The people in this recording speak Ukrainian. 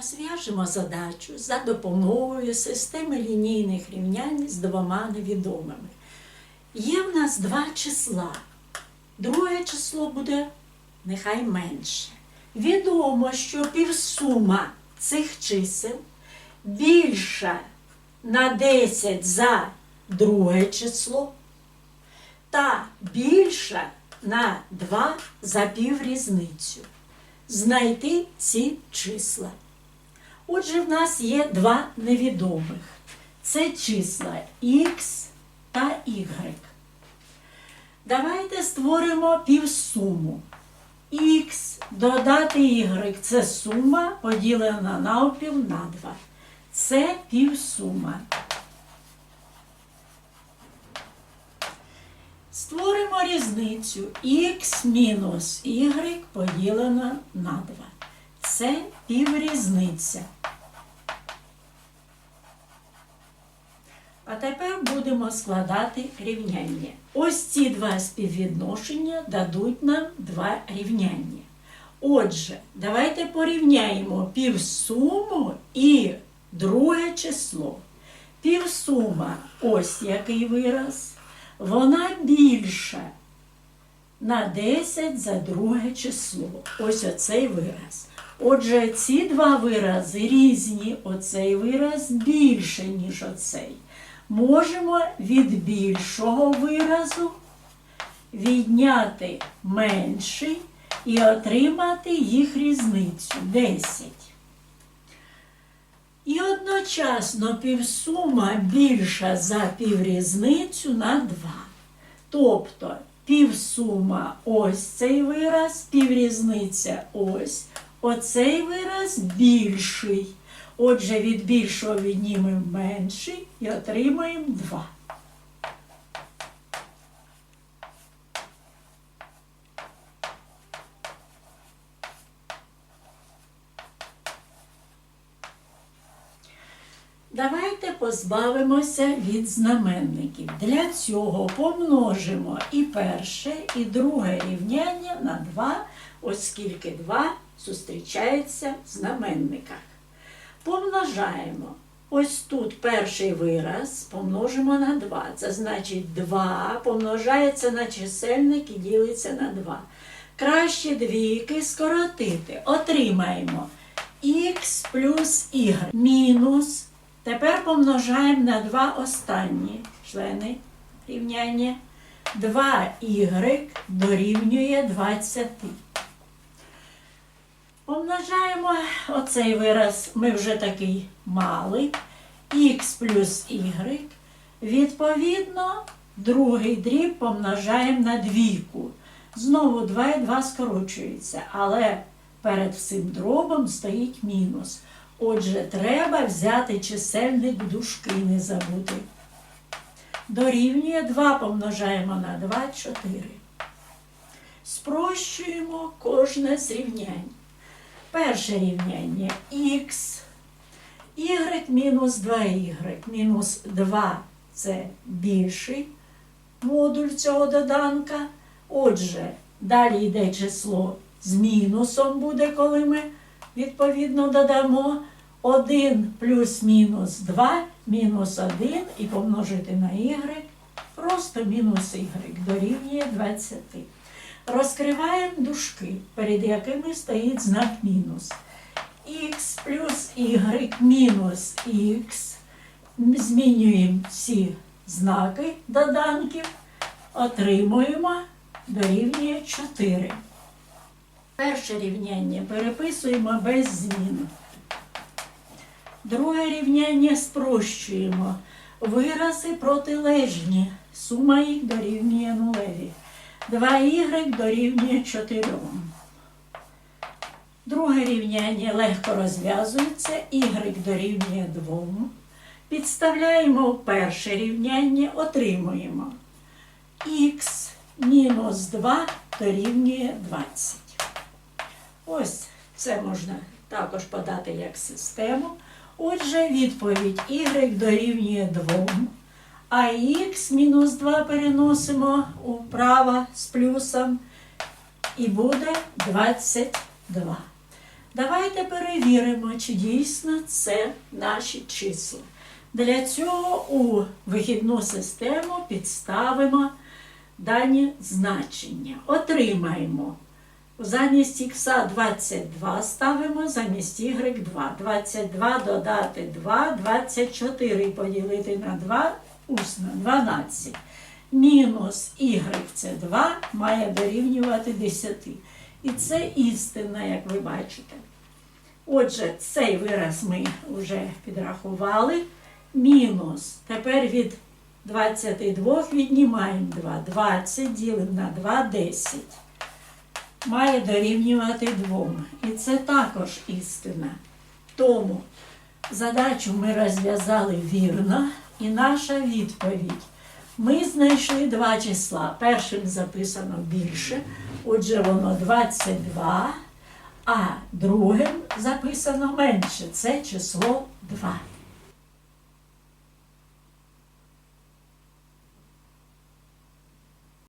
Розв'яжемо задачу за допомогою системи лінійних рівнянь з двома невідомими. Є в нас два числа. Друге число буде нехай менше. Відомо, що півсума цих чисел більша на 10 за друге число та більша на 2 за піврізницю. Знайти ці числа. Отже, в нас є два невідомих. Це числа Х та Y. Давайте створимо півсуму. Х додати Y це сума поділена навпіл на 2. Це півсума. Створимо різницю х мінус y поділено на 2. Це піврізниця. А тепер будемо складати рівняння. Ось ці два співвідношення дадуть нам два рівняння. Отже, давайте порівняємо півсуму і друге число. Півсума ось який вираз. Вона більша на 10 за друге число. Ось оцей вираз. Отже, ці два вирази різні. Оцей вираз більше, ніж оцей. Можемо від більшого виразу відняти менший і отримати їх різницю 10. І одночасно півсума більша за піврізницю на 2. Тобто півсума ось цей вираз, піврізниця ось. Оцей вираз більший. Отже, від більшого віднімемо менший і отримаємо 2. Давайте позбавимося від знаменників. Для цього помножимо і перше, і друге рівняння на 2, оскільки 2 зустрічається в знаменниках. Помножаємо. Ось тут перший вираз помножимо на 2. Це значить 2 помножається на чисельник і ділиться на 2. Краще двійки скоротити. Отримаємо х плюс y мінус. Тепер помножаємо на 2 останні члени рівняння. 2y дорівнює 20. Помножаємо оцей вираз, ми вже такий мали. Х плюс y. Відповідно, другий дріб помножаємо на двійку. Знову 2 і 2 скорочується, але перед всім дробом стоїть мінус. Отже, треба взяти чисельник дужки, не забути. Дорівнює 2 помножаємо на 2 4. Спрощуємо кожне з рівнянь. Перше рівняння х, y мінус 2y. Мінус 2 це більший модуль цього доданка. Отже, далі йде число з мінусом буде, коли ми відповідно додамо 1 плюс мінус 2, мінус 1 і помножити на y, просто мінус y дорівнює 20. Розкриваємо дужки, перед якими стоїть знак мінус. х плюс y мінус х. Змінюємо всі знаки доданків, отримуємо дорівнює 4. Перше рівняння переписуємо без змін. Друге рівняння спрощуємо. Вирази протилежні. Сума їх дорівнює нулеві. 2y дорівнює 4. Друге рівняння легко розв'язується, y дорівнює 2. Підставляємо в перше рівняння, отримуємо х мінус 2 дорівнює 20. Ось це можна також подати як систему. Отже, відповідь y дорівнює 2. А х мінус 2 переносимо вправо з плюсом і буде 22. Давайте перевіримо, чи дійсно це наші числа. Для цього у вихідну систему підставимо дані значення. Отримаємо. Замість х 22 ставимо, замість y 2. 22 додати 2, 24 поділити на 2, усно 12. Мінус y це 2 має дорівнювати 10. І це істина, як ви бачите. Отже, цей вираз ми вже підрахували. Мінус. Тепер від 22 віднімаємо 2. 20 ділимо на 2 10. Має дорівнювати 2. І це також істина. Тому задачу ми розв'язали вірно, і наша відповідь. Ми знайшли два числа. Першим записано більше, отже, воно 22, а другим записано менше. Це число 2.